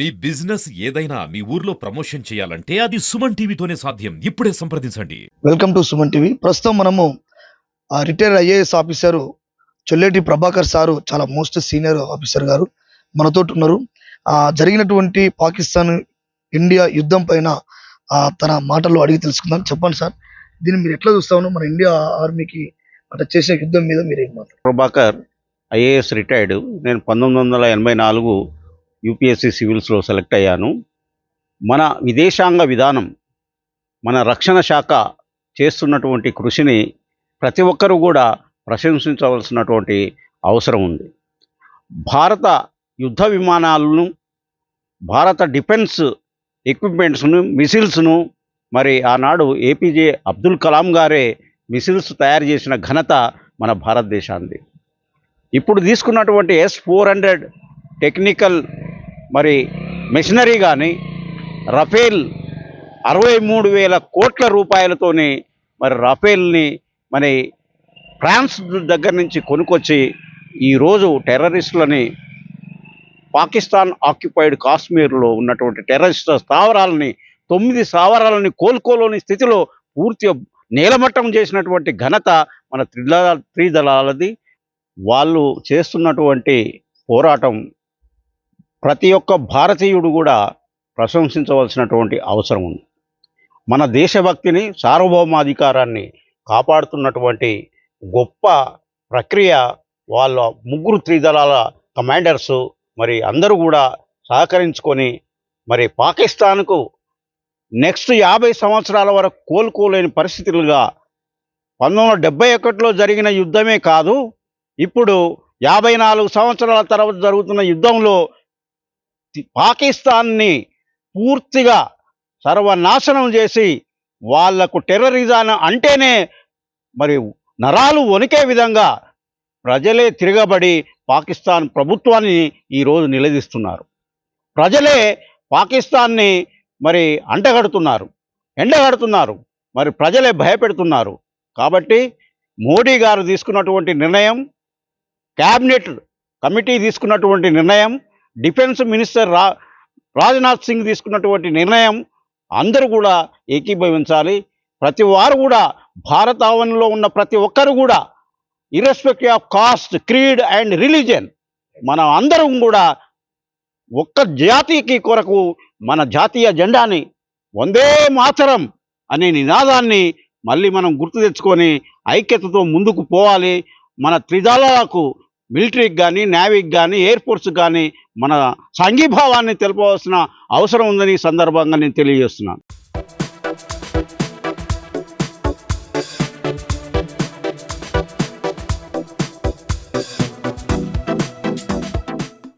మీ business ఏదైనా మీ ఊర్లో promotion చేయాలంటే అది సుమన్ టీవీతోనే సాధ్యం. ఇప్పుడే సంప్రదించండి. Welcome to Suman TV. ప్రస్తుతం మనము ఆ retired IAS officer Cholleti Prabhakar sir చాలా మోస్ట్ సీనియర్ ఆఫీసర్ గారు మనతో ఉన్నారు. ఆ జరిగినటువంటి పాకిస్తాన్ ఇండియా యుద్ధం పైన ఆ తన మాటల్లో అడిగి తెలుసుకుందాం. చెప్పండి సార్ దీన్ని మీరు ఎట్లా చూస్తా ఉన్నారు? మన ఇండియా ఆర్మీకి అట్లా చేసే యుద్ధం మీద మీరు ఏం మాట్లాడారు ప్రభాకర్ ఐఏఎస్ రిటైర్డ్. నేను పంతొమ్మిది వందల ఎనభై నాలుగు యూపీఎస్సీ సివిల్స్లో సెలెక్ట్ అయ్యాను. మన విదేశాంగ విధానం మన రక్షణ శాఖ చేస్తున్నటువంటి కృషిని ప్రతి ఒక్కరూ కూడా ప్రశంసించవలసినటువంటి అవసరం ఉంది. భారత యుద్ధ విమానాలను భారత డిఫెన్స్ ఎక్విప్మెంట్స్ను మిసిల్స్ను మరి ఆనాడు ఏపీజే అబ్దుల్ కలాం గారే మిసిల్స్ తయారు చేసిన ఘనత మన భారతదేశానికి ఇప్పుడు తీసుకున్నటువంటి ఎస్ ఫోర్ హండ్రెడ్ టెక్నికల్ మరి మిషనరీ కానీ రఫేల్ అరవై మూడు వేల కోట్ల రూపాయలతోని మరి రఫేల్ని మరి ఫ్రాన్స్ దగ్గర నుంచి కొనుక్కొచ్చి ఈరోజు టెర్రరిస్టులని పాకిస్తాన్ ఆక్యుపైడ్ కాశ్మీర్లో ఉన్నటువంటి టెర్రరిస్ట్ స్థావరాలని తొమ్మిది స్థావరాలని కోలుకోలేని స్థితిలో పూర్తిగా నేలమట్టం చేసినటువంటి ఘనత మన త్రిదళ త్రిదళాలది. వాళ్ళు చేస్తున్నటువంటి పోరాటం ప్రతి ఒక్క భారతీయుడు కూడా ప్రశంసించవలసినటువంటి అవసరం ఉంది. మన దేశభక్తిని సార్వభౌమాధికారాన్ని కాపాడుతున్నటువంటి గొప్ప ప్రక్రియ వాళ్ళ ముగ్గురు త్రిదళాల కమాండర్సు మరి అందరూ కూడా సహకరించుకొని మరి పాకిస్తాన్కు నెక్స్ట్ యాభై సంవత్సరాల వరకు కోలుకోలేని పరిస్థితులుగా పంతొమ్మిది వందల డెబ్బై ఒకటిలో జరిగిన యుద్ధమే కాదు ఇప్పుడు యాభై నాలుగు సంవత్సరాల తర్వాత జరుగుతున్న యుద్ధంలో పాకిస్తాన్ని పూర్తిగా సర్వనాశనం చేసి వాళ్ళకు టెర్రరిజం అంటేనే మరి నరాలు వణికే విధంగా ప్రజలే తిరగబడి పాకిస్తాన్ ప్రభుత్వాన్ని ఈరోజు నిలదీస్తున్నారు. ప్రజలే పాకిస్తాన్ని మరి అంటగడుతున్నారు ఎండగడుతున్నారు మరి ప్రజలే భయపెడుతున్నారు. కాబట్టి మోడీ గారు తీసుకున్నటువంటి నిర్ణయం క్యాబినెట్ కమిటీ తీసుకున్నటువంటి నిర్ణయం డిఫెన్స్ మినిస్టర్ రా రాజ్నాథ్ సింగ్ తీసుకున్నటువంటి నిర్ణయం అందరూ కూడా ఏకీభవించాలి. ప్రతి వారు కూడా భారతావనిలో ఉన్న ప్రతి ఒక్కరు కూడా irrespective of caste creed and religion మనం అందరం కూడా ఒక్క జాతికి కొరకు మన జాతీయ జెండాని వందే మాతరం అనే నినాదాన్ని మళ్ళీ మనం గుర్తు తెచ్చుకొని ఐక్యతతో ముందుకు పోవాలి. మన త్రిదళాలకు మిలిటరీకి కానీ నేవీకి కానీ ఎయిర్ ఫోర్స్కి కానీ మన సంఘీభావాన్ని తెలపవలసిన అవసరం ఉందని ఈ సందర్భంగా నేను తెలియజేస్తున్నాను.